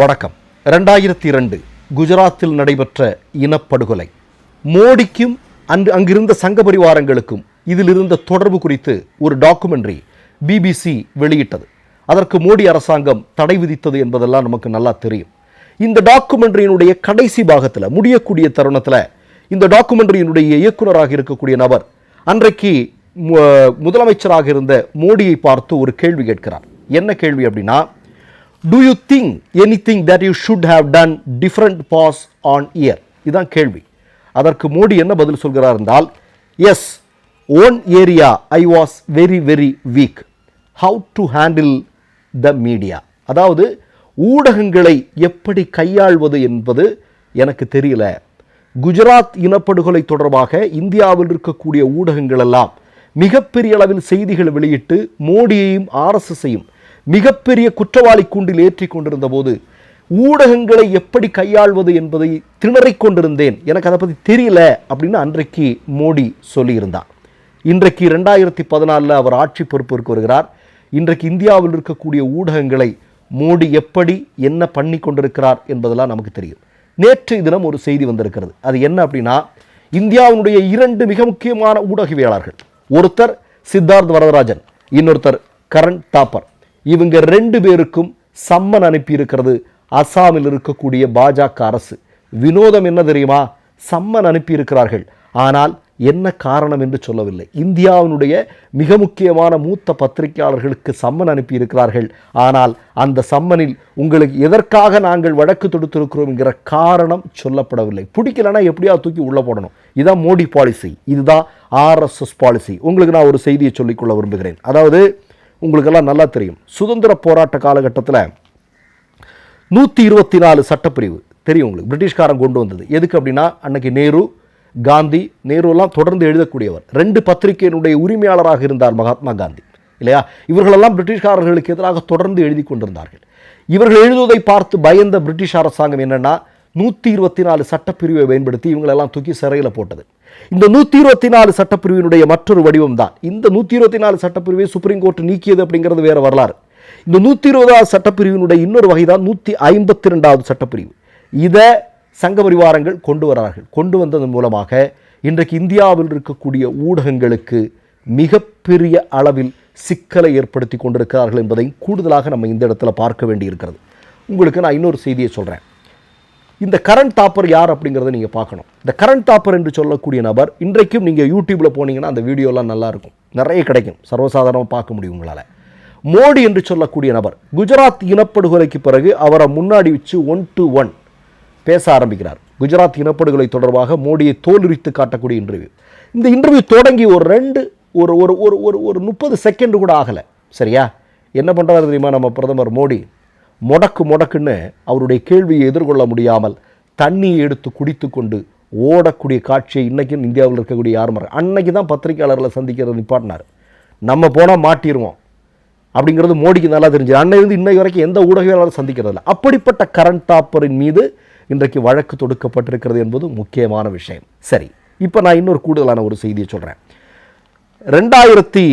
வணக்கம். ரெண்டாயிரத்தி இரண்டு குஜராத்தில் நடைபெற்ற இனப்படுகொலை. மோடிக்கும் அன்று அங்கிருந்த சங்க பரிவாரங்களுக்கும் இதிலிருந்த தொடர்பு குறித்து ஒரு டாக்குமெண்ட்ரி பிபிசி வெளியிட்டது. அதற்கு மோடி அரசாங்கம் தடை விதித்தது என்பதெல்லாம் நமக்கு நல்லா தெரியும். இந்த டாக்குமெண்ட்ரியினுடைய கடைசி பாகத்தில் முடியக்கூடிய தருணத்தில் இந்த டாக்குமெண்ட்ரியினுடைய இயக்குனராக இருக்கக்கூடிய நபர் அன்றைக்கு முதலமைச்சராக இருந்த மோடியை பார்த்து ஒரு கேள்வி கேட்கிறார். என்ன கேள்வி அப்படின்னா do you think anything that you should have done different pass on year இதுதான் கேள்வி. அதற்கு மோடி என்ன பதில் சொல்கிறார் என்றால் yes one area I was very very weak how to handle the media அதாவது ஊடகங்களை எப்படி கையாள்வது என்பது எனக்கு தெரியல. குஜராத் இனப்படுகொலை தொடர்பாக இந்தியாவில் இருக்கக்கூடிய ஊடகங்கள் எல்லாம் மிகப்பெரிய அளவில் செய்திகள் வெளியிட்டு மோடியையும் ஆர்எஸ்எஸையும் மிகப்பெரிய குற்றவாளி கூண்டில் ஏற்றி கொண்டிருந்த போது ஊடகங்களை எப்படி கையாள்வது என்பதை திணறிக் கொண்டிருந்தேன். எனக்கு அதை பற்றி தெரியல அப்படின்னு அன்றைக்கு மோடி சொல்லியிருந்தார். இன்றைக்கு ரெண்டாயிரத்தி பதினாலில் அவர் ஆட்சி பொறுப்பிற்கு வருகிறார். இன்றைக்கு இந்தியாவில் இருக்கக்கூடிய ஊடகங்களை மோடி எப்படி என்ன பண்ணி கொண்டிருக்கிறார் என்பதெல்லாம் நமக்கு தெரியும். நேற்று தினம் ஒரு செய்தி வந்திருக்கிறது. அது என்ன அப்படின்னா இந்தியாவினுடைய இரண்டு மிக முக்கியமான ஊடகவியலாளர்கள் ஒருத்தர் சித்தார்த் வரதராஜன் இன்னொருத்தர் கரண் தாப்பர். இவங்க ரெண்டு பேருக்கும் சம்மன் அனுப்பியிருக்கிறது அசாமில் இருக்கக்கூடிய பாஜக அரசு. வினோதம் என்ன தெரியுமா? சம்மன் அனுப்பி இருக்கிறார்கள் ஆனால் என்ன காரணம் என்று சொல்லவில்லை. இந்தியாவினுடைய மிக முக்கியமான மூத்த பத்திரிகையாளர்களுக்கு சம்மன் அனுப்பி இருக்கிறார்கள் ஆனால் அந்த சம்மனில் உங்களுக்கு எதற்காக நாங்கள் வழக்கு தொடுத்திருக்கிறோம் என்கிற காரணம் சொல்லப்படவில்லை. பிடிக்கலன்னா எப்படியா தூக்கி உள்ளே போடணும். இதுதான் மோடி பாலிசி இதுதான் ஆர்எஸ்எஸ் பாலிசி உங்களுக்கு நான் ஒரு செய்தியை சொல்லிக்கொள்ள விரும்புகிறேன். அதாவது உங்களுக்கெல்லாம் நல்லா தெரியும். சுதந்திர போராட்ட காலகட்டத்தில் நூற்றி இருபத்தி நாலு சட்டப்பிரிவு தெரியும் உங்களுக்கு. பிரிட்டிஷ்காரன் கொண்டு வந்தது. எதுக்கு அப்படின்னா அன்னைக்கு நேரு காந்தி நேருலாம் தொடர்ந்து எழுதக்கூடியவர். ரெண்டு பத்திரிகையினுடைய உரிமையாளராக இருந்தார் மகாத்மா காந்தி. இல்லையா? இவர்களெல்லாம் பிரிட்டிஷ்காரர்களுக்கு எதிராக தொடர்ந்து எழுதி கொண்டிருந்தார்கள். இவர்கள் எழுதுவதை பார்த்து பயந்த பிரிட்டிஷ் அரசாங்கம் என்னென்னா நூற்றி இருபத்தி நாலு சட்டப்பிரிவை பயன்படுத்தி இவங்களெல்லாம் தூக்கி சிறையில் போட்டது. இந்த நூற்றி இருபத்தி நாலு சட்டப்பிரிவினுடைய மற்றொரு வடிவம் தான். இந்த நூற்றி இருபத்தி நாலு சட்டப்பிரிவை சுப்ரீம் கோர்ட் நீக்கியது அப்படிங்கிறது வேறு வரலாறு. இந்த நூற்றி இருபதாவது சட்டப்பிரிவினுடைய இன்னொரு வகை தான் நூற்றி ஐம்பத்தி ரெண்டாவது சட்டப்பிரிவு. இதை சங்க பரிவாரங்கள் கொண்டு வரார்கள். கொண்டு வந்ததன் மூலமாக இன்றைக்கு இந்தியாவில் இருக்கக்கூடிய ஊடகங்களுக்கு மிகப்பெரிய அளவில் சிக்கலை ஏற்படுத்தி கொண்டிருக்கிறார்கள் என்பதை கூடுதலாக நம்ம இந்த இடத்துல பார்க்க வேண்டியிருக்கிறது. உங்களுக்கு நான் இன்னொரு செய்தியை சொல்கிறேன் இந்த கரண்ட் தாப்பர் யார் அப்படிங்கிறத நீங்கள் பார்க்கணும். இந்த கரண்ட் தாப்பர் என்று சொல்லக்கூடிய நபர் இன்றைக்கும் நீங்கள் யூடியூப்பில் போனீங்கன்னா அந்த வீடியோலாம் நல்லாயிருக்கும் நிறைய கிடைக்கும். சர்வசாதாரணமாக பார்க்க முடியும் உங்களால். மோடி என்று சொல்லக்கூடிய நபர் குஜராத் இனப்படுகொலைக்கு பிறகு அவரை முன்னாடி வச்சு ஒன் டு ஒன் பேச ஆரம்பிக்கிறார். குஜராத் இனப்படுகொலை தொடர்பாக மோடியை தோலுரித்து காட்டக்கூடிய இன்டர்வியூ இந்த இன்டர்வியூ தொடங்கி ஒரு ரெண்டு ஒரு ஒரு ஒரு ஒரு ஒரு முப்பது செகண்ட் கூட ஆகலை. சரியா? என்ன பண்ணுறாரு தெரியுமா நம்ம பிரதமர் மோடி? முடக்கு முடக்குன்னு அவருடைய கேள்வியை எதிர்கொள்ள முடியாமல் தண்ணியை எடுத்து குடித்து கொண்டு ஓடக்கூடிய காட்சியை இன்றைக்கும் இந்தியாவில் இருக்கக்கூடிய யார் மற- அன்னைக்கு தான் பத்திரிகையாளர்களை சந்திக்கிறது நிப்பாட்டினார். நம்ம போனால் மாட்டிடுவோம் அப்படிங்கிறது மோடிக்கு நல்லா தெரிஞ்சது. அன்னையிலிருந்து இன்னை வரைக்கும் எந்த ஊடகவியலாளரும் சந்திக்கிறது இல்லை அப்படிப்பட்ட கரண்ட் டாப்பரின் மீது இன்றைக்கு வழக்கு தொடுக்கப்பட்டிருக்கிறது என்பது முக்கியமான விஷயம். சரி இப்போ நான் இன்னொரு கூடுதலான ஒரு செய்தியை சொல்கிறேன் ரெண்டாயிரத்தி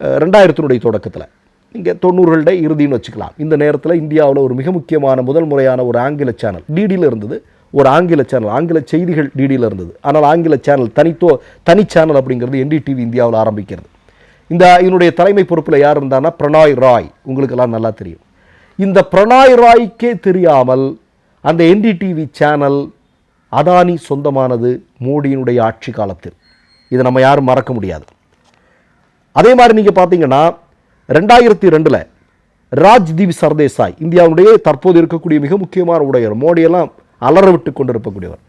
ரெண்டாயிரத்தினுடைய தொடக்கத்தில் இங்கே தொண்ணூறுகளிட இறுதின்னு வச்சுக்கலாம். இந்த நேரத்தில் இந்தியாவில் ஒரு மிக முக்கியமான முதல் முறையான ஒரு ஆங்கில சேனல் டிடியில் இருந்தது. ஒரு ஆங்கில சேனல் ஆங்கில செய்திகள் டிடியில் இருந்தது. ஆனால் ஆங்கில சேனல் தனித்தோ தனி சேனல் அப்படிங்கிறது என்டிடிவி இந்தியாவில் ஆரம்பிக்கிறது. இந்த இதனுடைய தலைமை பொறுப்பில் யார் இருந்தார்னா பிரணாய் ராய். உங்களுக்கெல்லாம் நல்லா தெரியும். இந்த பிரணாய் ராய்க்கே தெரியாமல் அந்த என்டிடிவி சேனல் அதானி சொந்தமானது மோடியினுடைய ஆட்சி காலத்தில். இதை நம்ம யாரும் மறக்க முடியாது. அதே மாதிரி நீங்கள் பார்த்தீங்கன்னா ரெண்டாயிரத்தி ரெண்டில் ராஜ்தீப் சர்தேசாய் இந்தியாவுடைய தற்போது இருக்கக்கூடிய மிக முக்கியமான உடையவர் மோடியெல்லாம் அலற விட்டு கொண்டிருக்கக்கூடியவர்.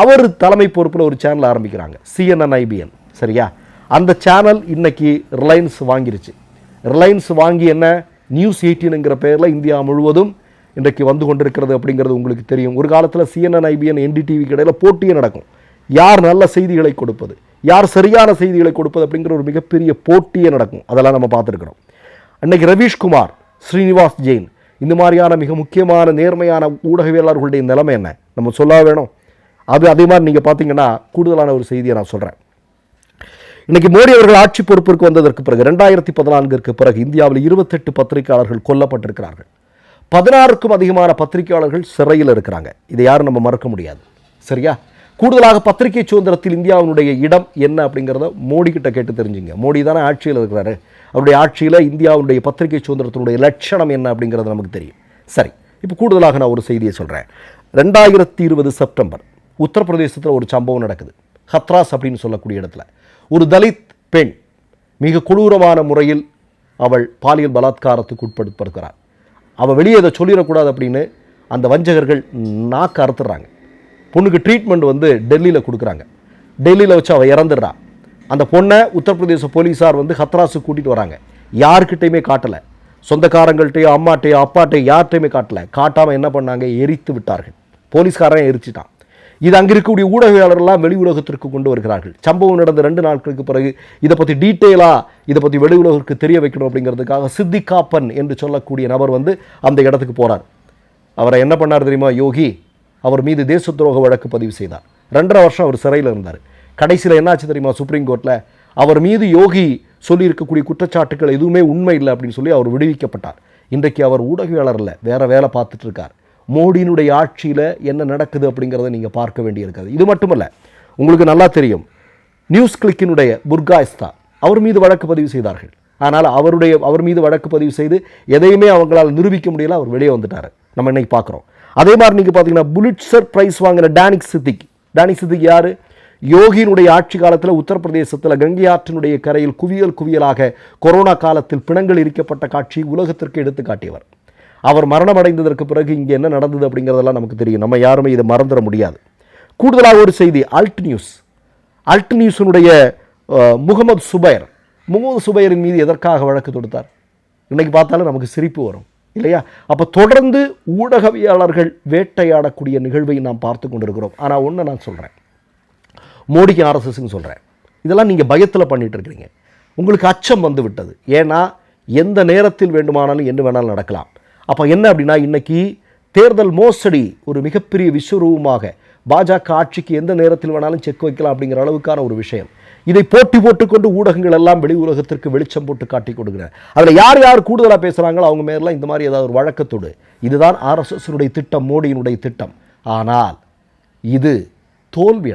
அவர் தலைமை பொறுப்பில் ஒரு சேனல் ஆரம்பிக்கிறாங்க சிஎன்என் ஐபிஎன் சரியா? அந்த சேனல் இன்னைக்கு ரிலையன்ஸ் வாங்கிருச்சு. ரிலையன்ஸ் வாங்கி என்ன? நியூஸ் எயிட்டீனுங்கிற பெயரில் இந்தியா முழுவதும் இன்றைக்கு வந்து கொண்டிருக்கிறது அப்படிங்கிறது உங்களுக்கு தெரியும். ஒரு காலத்தில் சிஎன்என் ஐபிஎன் என்டிடிவி கடையில் போட்டியே நடக்கும். யார் நல்ல செய்திகளை கொடுப்பது? யார் சரியான செய்திகளை கொடுப்பது அப்படிங்கிற ஒரு மிகப்பெரிய போட்டியே நடக்கும். அதெல்லாம் நம்ம பார்த்துருக்குறோம். அன்னைக்கு ரவீஷ்குமார் ஸ்ரீனிவாஸ் ஜெயின். இந்த மாதிரியான மிக முக்கியமான நேர்மையான ஊடகவியலாளர்களுடைய நிலைமை என்ன? நம்ம சொல்ல வேணும். அது அதே மாதிரி நீங்கள் பார்த்தீங்கன்னா கூடுதலான ஒரு செய்தியை நான் சொல்கிறேன் இன்னைக்கு மோடி அவர்கள் ஆட்சி பொறுப்பிற்கு வந்ததற்கு பிறகு ரெண்டாயிரத்தி பதினான்கிற்கு பிறகு இந்தியாவில் இருபத்தெட்டு பத்திரிகையாளர்கள் கொல்லப்பட்டிருக்கிறார்கள். பதினாறுக்கும் அதிகமான பத்திரிகையாளர்கள் சிறையில் இருக்கிறாங்க. இதை யாரும் நம்ம மறக்க முடியாது. சரியா? கூடுதலாக பத்திரிகை சுதந்திரத்தில் இந்தியாவினுடைய இடம் என்ன அப்படிங்கிறத மோடி கிட்ட கேட்டு தெரிஞ்சுங்க. மோடி தானே ஆட்சியில் இருக்கிறாரு. அவருடைய ஆட்சியில் இந்தியாவுடைய பத்திரிகை சுதந்திரத்தினுடைய லட்சணம் என்ன அப்படிங்கிறது நமக்கு தெரியும். சரி இப்போ கூடுதலாக நான் ஒரு செய்தியை சொல்கிறேன் ரெண்டாயிரத்தி இருபது செப்டம்பர் உத்தரப்பிரதேசத்தில் ஒரு சம்பவம் நடக்குது. ஹத்ராஸ் அப்படின்னு சொல்லக்கூடிய இடத்துல. ஒரு தலித் பெண் மிக கொடூரமான முறையில் அவள் பாலியல் பலாத்காரத்துக்கு உட்படுத்தப்படுகிறார் அவள் வெளியே இதை சொல்லிடக்கூடாது அப்படின்னு அந்த வஞ்சகர்கள் நாக்கு அறுத்துறாங்க பொண்ணுக்கு ட்ரீட்மெண்ட் வந்து டெல்லியில் கொடுக்குறாங்க. டெல்லியில் வச்சு அவள் இறந்துடுறான் அந்த பொண்ணை உத்தரப்பிரதேச போலீஸார் வந்து ஹத்ராஸுக்கு கூட்டிகிட்டு வராங்க. யார்கிட்டையுமே காட்டலை. சொந்தக்காரங்கள்ட்டையோ அம்மாட்டையோ அப்பாட்டையோ யார்கிட்டையுமே காட்டலை. காட்டாமல் என்ன பண்ணாங்க? எரித்து விட்டார்கள். போலீஸ்காரன் எரிச்சிட்டான். இது அங்கே இருக்கக்கூடிய ஊடகவியாளர்கள்லாம் வெளி உலகத்திற்கு கொண்டு வருகிறார்கள். சம்பவம் நடந்த ரெண்டு நாட்களுக்கு பிறகு இதை பற்றி டீட்டெயிலாக இதை பற்றி வெளி உலகிற்கு தெரிய வைக்கணும் அப்படிங்கிறதுக்காக சித்திகாப்பன் என்று சொல்லக்கூடிய நபர் வந்து அந்த இடத்துக்கு போகிறார் அவரை என்ன பண்ணார் தெரியுமா? யோகி அவர் மீது தேச துரோக வழக்கு பதிவு செய்தார். ரெண்டரை வருஷம் அவர் சிறையில் இருந்தார். கடைசியில் என்னாச்சு தெரியுமா சுப்ரீம் கோர்ட்டில் அவர் மீது யோகி சொல்லியிருக்கக்கூடிய குற்றச்சாட்டுகள் எதுவுமே உண்மை இல்லை அப்படின்னு சொல்லி அவர் விடுவிக்கப்பட்டார். இன்றைக்கு அவர் ஊடகவியாளர் இல்லை வேலை பார்த்துட்டு இருக்கார். மோடியினுடைய ஆட்சியில் என்ன நடக்குது அப்படிங்கிறத நீங்கள் பார்க்க வேண்டியிருக்காது இது மட்டுமல்ல உங்களுக்கு நல்லா தெரியும் நியூஸ் கிளிக்கினுடைய புர்காய்ஸ்தா அவர் மீது வழக்கு பதிவு செய்தார்கள். ஆனால் அவருடைய அவர் மீது வழக்கு பதிவு செய்து எதையுமே அவங்களால் நிரூபிக்க முடியல அவர் வெளியே வந்துட்டார். நம்ம இன்னைக்கு பார்க்குறோம். அதே மாதிரி நீங்கள் பார்த்தீங்கன்னா புலிட்சர் பிரைஸ் வாங்கின டேனிக் சித்திக் டேனிக் சித்திக் யார்? யோகியினுடைய ஆட்சி காலத்தில் உத்தரப்பிரதேசத்தில் கங்கை ஆற்றினுடைய கரையில் குவியல் குவியலாக கொரோனா காலத்தில் பிணங்கள் இருக்கப்பட்ட காட்சி உலகத்திற்கு எடுத்து காட்டியவர். அவர் மரணமடைந்ததற்கு பிறகு இங்கே என்ன நடந்தது அப்படிங்கிறதெல்லாம் நமக்கு தெரியும். நம்ம யாருமே இதை மறந்துட முடியாது. கூடுதலாக ஒரு செய்தி அல்ட் நியூஸ் அல்ட் நியூஸினுடைய முகமது சுபைர் முகமது சுபைரின் மீது எதற்காக வழக்கு தொடுத்தார்? இன்றைக்கி பார்த்தாலும் நமக்கு சிரிப்பு வரும் இல்லையா? அப்போ தொடர்ந்து ஊடகவியாளர்கள் வேட்டையாடக்கூடிய நிகழ்வை நாம் பார்த்து கொண்டிருக்கிறோம். ஆனால் ஒன்று நான் சொல்கிறேன் மோடிக்கு ஆர்எஸ்எஸ்ன்னு சொல்கிறேன் இதெல்லாம் நீங்கள் பயத்தில் பண்ணிட்டு இருக்கிறீங்க. உங்களுக்கு அச்சம் வந்து விட்டது. ஏன்னா எந்த நேரத்தில் வேண்டுமானாலும் என்ன வேணாலும் நடக்கலாம். அப்போ என்ன அப்படின்னா இன்றைக்கி தேர்தல் மோசடி ஒரு மிகப்பெரிய விஸ்வரூபமாக பாஜக ஆட்சிக்கு எந்த நேரத்தில் வேணாலும் செக் வைக்கலாம் அப்படிங்கிற அளவுக்கான ஒரு விஷயம். இதை போட்டி போட்டுக்கொண்டு ஊடகங்கள் எல்லாம் வெளி உலகத்திற்கு வெளிச்சம் போட்டு காட்டி கொடுக்குறேன் அதில் யார் யார் கூடுதலாக பேசுகிறாங்களோ அவங்க மேலாம் இந்த மாதிரி ஏதாவது ஒரு வழக்கத்தோடு. இதுதான் ஆர்எஸ்எஸ்னுடைய திட்டம் மோடியினுடைய திட்டம். ஆனால் இது தோல்வி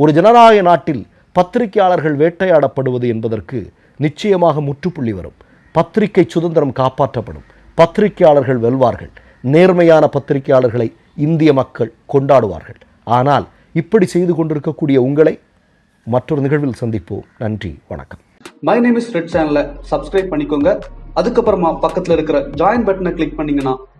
ஒரு ஜனநாயக நாட்டில் பத்திரிகையாளர்கள் வேட்டையாடப்படுவது என்பதற்கு நிச்சயமாக முற்றுப்புள்ளி வரும். பத்திரிகை சுதந்திரம் காப்பாற்றப்படும். பத்திரிகையாளர்கள் வெல்வார்கள். நேர்மையான பத்திரிகையாளர்களை இந்திய மக்கள் கொண்டாடுவார்கள். ஆனால் இப்படி செய்து கொண்டிருக்கக்கூடிய உங்களை மற்றொரு நிகழ்வில் சந்திப்போம். நன்றி வணக்கம். மை நேம் இஸ் ரெட் சேனலை சப்ஸ்கிரைப் பண்ணிக்கோங்க. அதுக்கப்புறமா பக்கத்துல இருக்கிற ஜாயின் பட்டனை கிளிக் பண்ணிங்கன்னா